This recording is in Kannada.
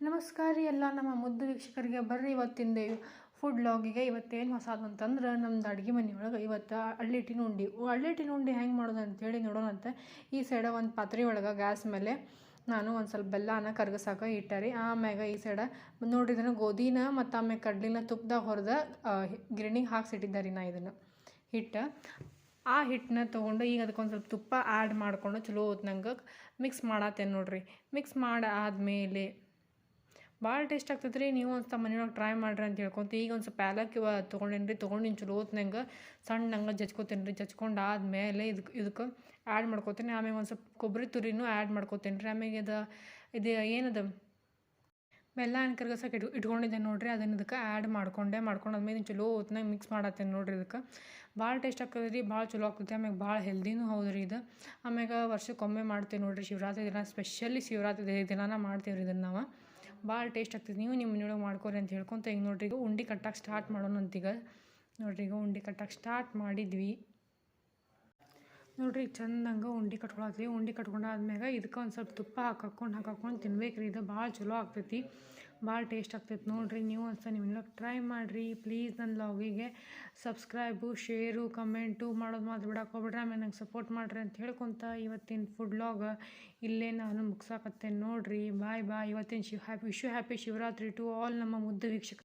ನಮಸ್ಕಾರ ರೀ ಎಲ್ಲ ನಮ್ಮ ಮುದ್ದು ವೀಕ್ಷಕರಿಗೆ ಬರ್ರಿ ಇವತ್ತಿಂದ ಫುಡ್ ಲಾಗಿಗೆ ಇವತ್ತೇನು ಹೊಸದು ಅಂತಂದ್ರೆ ನಮ್ದು ಅಡುಗೆ ಒಳಗೆ ಇವತ್ತು ಅಳ್ಳಿಟ್ಟಿನ ಉಂಡೆ ಅಳ್ಳಿಟ್ಟಿನ ಉಂಡೆ ಹೆಂಗೆ ಮಾಡೋದು ಅಂತೇಳಿ ನೋಡೋಣಂತೆ ಈ ಸೈಡ ಒಂದು ಪಾತ್ರೆ ಒಳಗೆ ಗ್ಯಾಸ್ ಮೇಲೆ ನಾನು ಒಂದು ಸ್ವಲ್ಪ ಬೆಲ್ಲನ ಕರ್ಗಸಾಕ ಇಟ್ಟಾರಿ ಆಮ್ಯಾಗ ಈ ಸೈಡ ನೋಡ್ರಿ ಇದನ್ನು ಗೋಧಿನ ಮತ್ತು ಆಮ್ಯಾಗ ಕಡ್ಲಿನ ತುಪ್ಪದಾಗ ಹೊರದ ಗಿರಣಿಗೆ ಹಾಕ್ಸಿಟ್ಟಿದ್ದೆ ರೀ ನಾ ಇದನ್ನು. ಹಿಟ್ಟು. ಆ ಹಿಟ್ಟನ್ನ ತೊಗೊಂಡು ಈಗ ಅದಕ್ಕೊಂದು ಸ್ವಲ್ಪ ತುಪ್ಪ ಆ್ಯಡ್ ಮಾಡಿಕೊಂಡು ಚಲೋ ಹೊತ್ನಂಗೆ ಮಿಕ್ಸ್ ಮಾಡತ್ತೇನೆ ನೋಡ್ರಿ. ಮಿಕ್ಸ್ ಮಾಡಿ ಆದಮೇಲೆ ಭಾಳ ಟೇಸ್ಟ್ ಆಗ್ತೈತೆ ರೀ ನೀವು ಒಂದು ಮನೆಯೊಳಗೆ ಟ್ರೈ ಮಾಡ್ರಿ ಅಂತ ಹೇಳ್ಕೊಂತ. ಈಗ ಒಂದು ಸ್ವಲ್ಪ ಏಲಕ್ಕಿ ತೊಗೊಂಡೇನಿ ರೀ ತೊಗೊಂಡಿನ ಚಲೋ ಹೊತ್ನಂಗೆ ಸಣ್ಣಂಗೆ ಜಚ್ಕೋತೀನಿ ರೀ ಜಚ್ಕೊಂಡು ಆದಮೇಲೆ ಇದಕ್ಕೆ ಇದಕ್ಕೆ ಆ್ಯಡ್ ಮಾಡ್ಕೋತೀನಿ ಆಮೇಲೆ ಒಂದು ಸ್ವಲ್ಪ ಕೊಬ್ಬರಿ ತುರಿನೂ ಆ್ಯಡ್ ಮಾಡ್ಕೋತೀನಿ ರೀ ಆಮೇಲೆ ಇದು ಇದು ಏನದು? ಬೆಲ್ಲ ಕರ್ಗಸಕ್ಕೆ ಇಟ್ ಇಟ್ಕೊಂಡಿದ್ದೆ ನೋಡಿರಿ. ಅದನ್ನು ಇದಕ್ಕೆ ಆ್ಯಡ್ ಮಾಡ್ಕೊಂಡೆ. ಮಾಡ್ಕೊಂಡಾದ್ಮೇಲೆ ಚಲೋ ಹೊತ್ನಾಗ ಮಿಕ್ಸ್ ಮಾಡತ್ತೇನೆ ನೋಡಿರಿ ಇದಕ್ಕೆ. ಭಾಳ ಟೇಸ್ಟ್ ಆಗ್ತದೆ ರೀ ಭಾಳ ಚಲೋ ಆಗ್ತೈತಿ ಆಮ್ಯಾಗ ಭಾಳ ಹೆಲ್ದಿನೂ ಹೌದು ರೀ ಇದು. ಆಮ್ಯಾಗ ವರ್ಷಕ್ಕೊಮ್ಮೆ ಮಾಡ್ತೀವಿ ನೋಡಿರಿ. ಶಿವರಾತ್ರಿ ದಿನ ಸ್ಪೆಷಲಿ ಶಿವರಾತ್ರಿ ದಿನಾನ ಮಾಡ್ತೀವಿ ರೀ ಇದನ್ನು ನಾವು. ಭಾಳ ಟೇಸ್ಟ್ ಆಗ್ತದೆ. ನೀವು ನಿಮ್ಮ ಮನೆಯೊಳಗೆ ಮಾಡ್ಕೊರಿ ಅಂತ ಹೇಳ್ಕೊತ ಈಗ ನೋಡ್ರಿ, ಈಗ ಉಂಡೆ ಕಟ್ಟಕ್ಕೆ ಸ್ಟಾರ್ಟ್ ಮಾಡೋಣ ಅಂತೀಗ ನೋಡ್ರಿ, ಈಗ ಉಂಡೆ ಕಟ್ಟಕ್ಕೆ ಸ್ಟಾರ್ಟ್ ಮಾಡಿದ್ವಿ. ನೋಡ್ರಿ, ಚಂದಂಗೆ ಉಂಡೆ ಉಂಡಿ ಉಂಡೆ ಕಟ್ಕೊಂಡಾದ್ಮ್ಯಾಗ ಇದಕ್ಕೆ ಒಂದು ಸ್ವಲ್ಪ ತುಪ್ಪ ಹಾಕಾಕೊಂಡು ಹಾಕಾಕೊಂಡು ತಿನ್ಬೇಕು ರೀ ಇದು ಭಾಳ ಚಲೋ ಆಗ್ತೈತಿ. ಭಾಳ ಟೇಸ್ಟ್ ಆಗ್ತೈತಿ ನೋಡಿರಿ. ನೀವು ಒಂದ್ಸಲ ನೀವು ಟ್ರೈ ಮಾಡಿರಿ. ಪ್ಲೀಸ್ ನನ್ನ ಲಾಗಿಗೆ ಸಬ್ಸ್ಕ್ರೈಬು, ಶೇರು, ಕಮೆಂಟು ಮಾಡೋದು ಮಾತ್ರ ಬಿಡಕ್ಕೆ ಹೋಗ್ಬಿಡ್ರಿ. ಆಮೇಲೆ ನಂಗೆ ಸಪೋರ್ಟ್ ಮಾಡಿರಿ ಅಂತ ಹೇಳ್ಕೊಂತ ಇವತ್ತಿನ ಫುಡ್ ಲಾಗ್ ಇಲ್ಲೇ ನಾನು ಮುಗ್ಸಾಕತ್ತೇನೆ ನೋಡಿರಿ. Bye bye. ಇವತ್ತಿನ Shiva happy wish happy Shivaratri to all ನಮ್ಮ ಮುದ್ದು ವೀಕ್ಷಕ